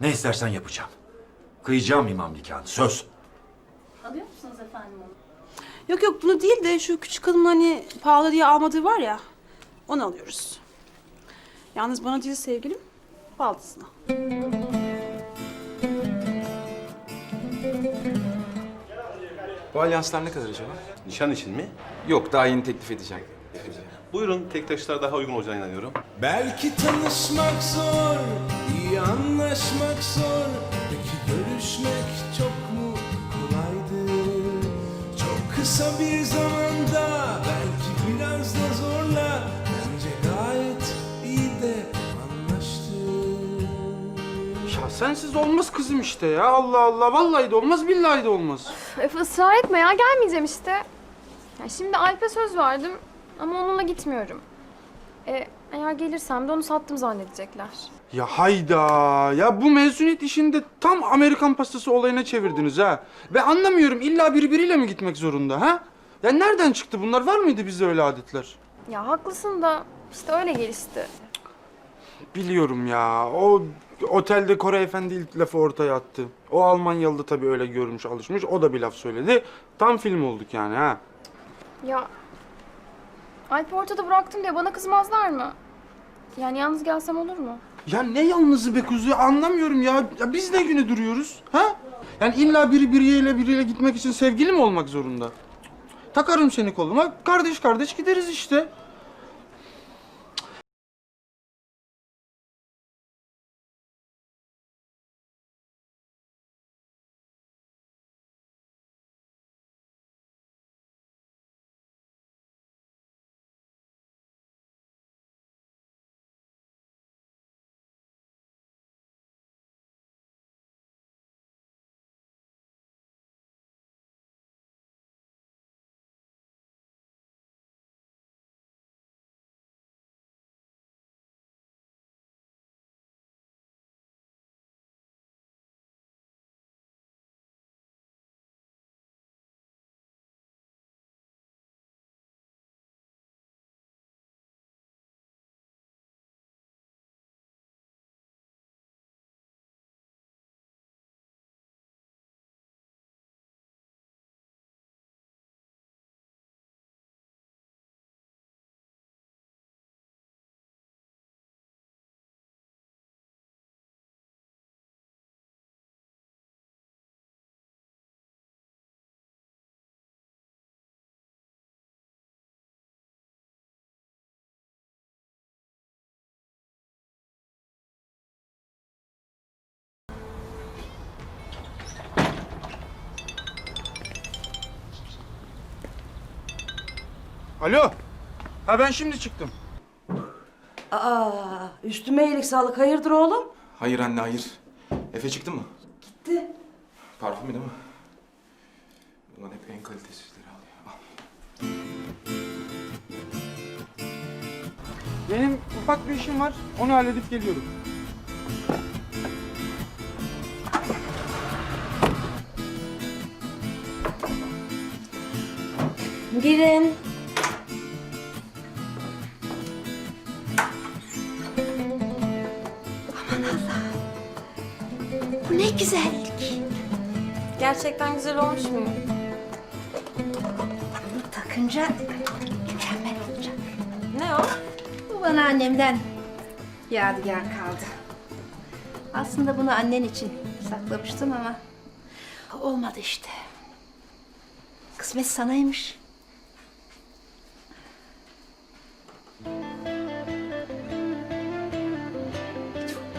Ne istersen yapacağım. Kıyacağım imam nikahını. Söz. Alıyor musunuz efendim onu? Yok yok bunu değil de şu küçük kadının hani pahalı diye almadığı var ya. Onu alıyoruz. Yalnız bana değil sevgilim. Baldızına. Bu alyanslar ne kadar acaba? Nişan için mi? Yok daha yeni teklif edeceğim. Buyurun tek taşlar daha uygun olacağına inanıyorum. Belki tanışmak zor, anlaşmak zor. Peki görüşmek çok mu kolaydı? Çok kısa bir zamanda, belki biraz da zorla. Bence gayet iyi de anlaştık. Ya sensiz olmaz kızım işte ya. Allah Allah. Vallahi de olmaz, billahi de olmaz. Efe ısrar etme ya gelmeyeceğim işte. Ya şimdi Alp'e söz verdim ama onunla gitmiyorum. E, eğer gelirsem de onu sattım zannedecekler. Ya hayda. Ya bu mezuniyet işini de tam Amerikan pastası olayına çevirdiniz ha. Ve anlamıyorum illa birbiriyle mi gitmek zorunda ha? Ya nereden çıktı bunlar? Var mıydı bizde öyle adetler? Ya haklısın da işte öyle gelişti. Biliyorum ya. O otelde Kore Efendi ilk lafı ortaya attı. O Almanyalı da tabii öyle görmüş, alışmış. O da bir laf söyledi. Tam film olduk yani ha. Ya Alp'i ortada bıraktım diye bana kızmazlar mı? Yani yalnız gelsem olur mu? Ya ne yalnızı be kuzu anlamıyorum ya. ya biz ne güne duruyoruz ha? Yani illa biri biriyle biriyle gitmek için sevgili mi olmak zorunda? Takarım seni koluma kardeş kardeş gideriz işte. Alo. Ha ben şimdi çıktım. Aa, üstüme iyilik sağlık. Hayırdır oğlum? Hayır anne hayır. Efe çıktı mı? Gitti. Parfümü değil mi? Ulan hep en kalitesizleri alıyor. Al. Benim ufak bir işim var. Onu halledip geliyorum. Girin. Ne güzellik. Gerçekten güzel olmuş? Bunu takınca mükemmel olacak. Ne o? Bu bana annemden yadigar kaldı. Aslında bunu annen için saklamıştım ama olmadı işte. Kısmet sanaymış.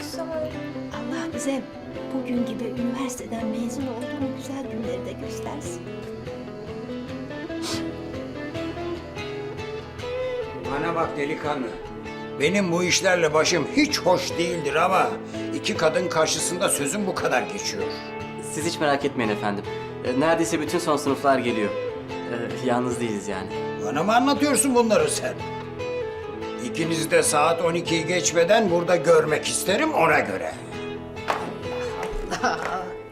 Güzel. Allah bize bugün gibi üniversiteden mezun olduğum güzel günleri de göstersin. Bana bak delikanlı. Benim bu işlerle başım hiç hoş değildir ama iki kadın karşısında sözüm bu kadar geçiyor. Siz hiç merak etmeyin efendim. E, Neredeyse bütün son sınıflar geliyor. E, Yalnız değiliz yani. Bana mı anlatıyorsun bunları sen? İkinizi de saat 12'yi geçmeden burada görmek isterim ona göre.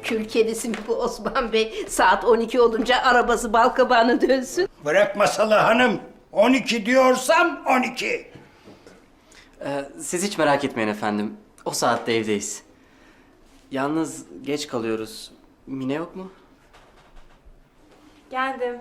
Kül kedisi mi bu Osman Bey? Saat 12 olunca arabası balkabağına dönsün. Bırak masalı hanım. 12 diyorsam 12. E, Siz hiç merak etmeyin efendim. O saatte evdeyiz. Yalnız geç kalıyoruz. Mine yok mu? Geldim.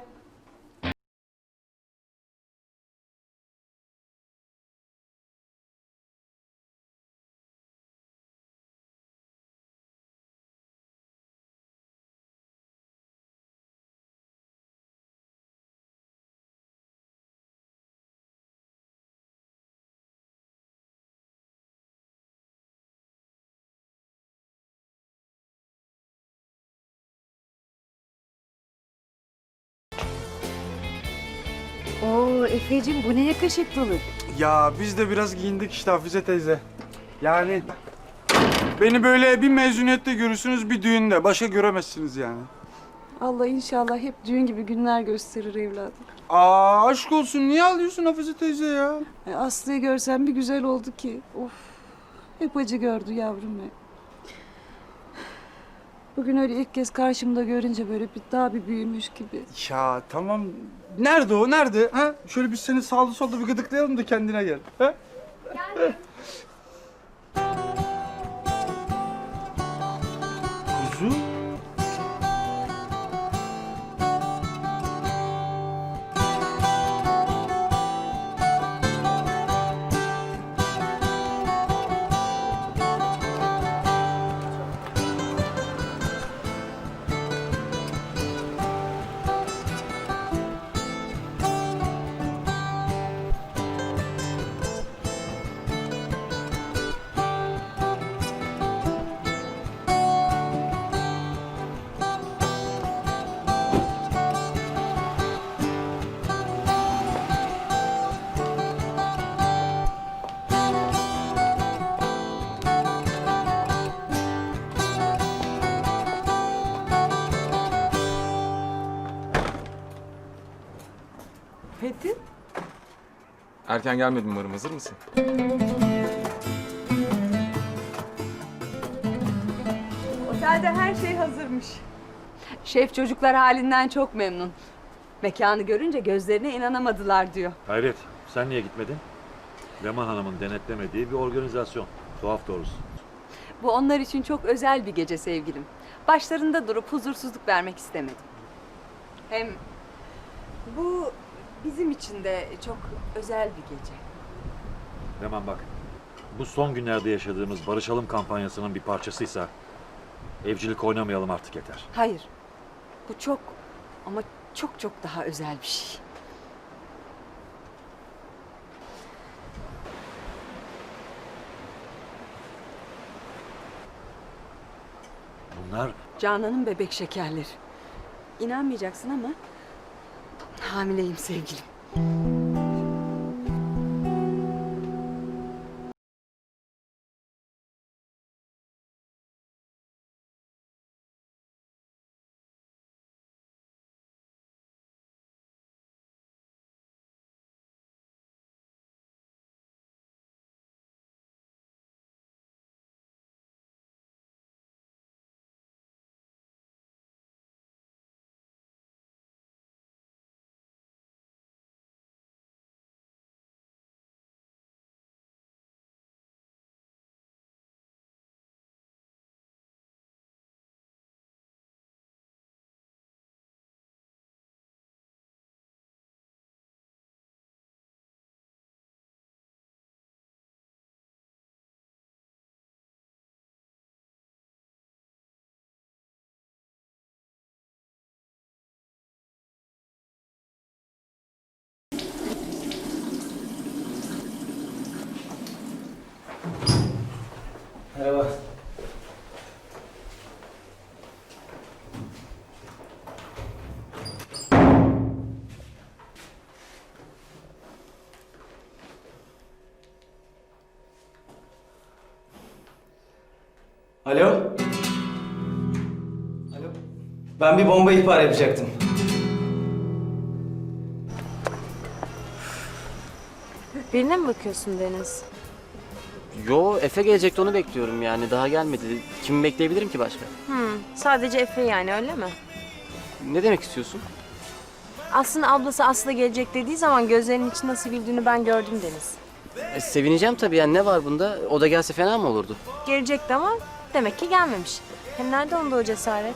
Oo Efe'cim bu ne yakışıklılık. Ya biz de biraz giyindik işte Hafize teyze. Yani beni böyle bir mezuniyette görürsünüz bir düğünde. Başka göremezsiniz yani. Allah inşallah hep düğün gibi günler gösterir evladım. Aa aşk olsun niye alıyorsun Hafize teyze ya? E, Aslı'yı görsem bir güzel oldu ki. Of. Hep acı gördü yavrum hep. Bugün öyle ilk kez karşımda görünce böyle bir daha bir büyümüş gibi. Ya tamam. Nerede o nerede? Ha? Şöyle biz seni sağda solda bir gıdıklayalım da kendine gel. Ha? Kuzu? Erken gelmedim umarım. Hazır mısın? Otelde her şey hazırmış. Şef çocuklar halinden çok memnun. Mekanı görünce gözlerine inanamadılar diyor. Hayret, sen niye gitmedin? Leman Hanım'ın denetlemediği bir organizasyon. Tuhaf doğrusu. Bu onlar için çok özel bir gece sevgilim. Başlarında durup huzursuzluk vermek istemedim. Hem bu bizim için de çok özel bir gece. Leman bak, bu son günlerde yaşadığımız Barışalım kampanyasının bir parçasıysa evcilik oynamayalım artık yeter. Hayır. Bu çok ama çok çok daha özel bir şey. Bunlar Canan'ın bebek şekerleri. İnanmayacaksın ama hamileyim sevgilim. Alo? Alo? Ben bir bomba ihbar yapacaktım. Birine mi bakıyorsun Deniz? Yo, Efe gelecekti onu bekliyorum yani. Daha gelmedi. Kimi bekleyebilirim ki başka? Hmm, sadece Efe yani öyle mi? Ne demek istiyorsun? Aslında ablası Aslı gelecek dediği zaman gözlerinin içi nasıl güldüğünü ben gördüm Deniz. E, sevineceğim tabii yani ne var bunda? O da gelse fena mı olurdu? Gelecekti ama Demek ki gelmemiş. Hem nerede onda o cesaret?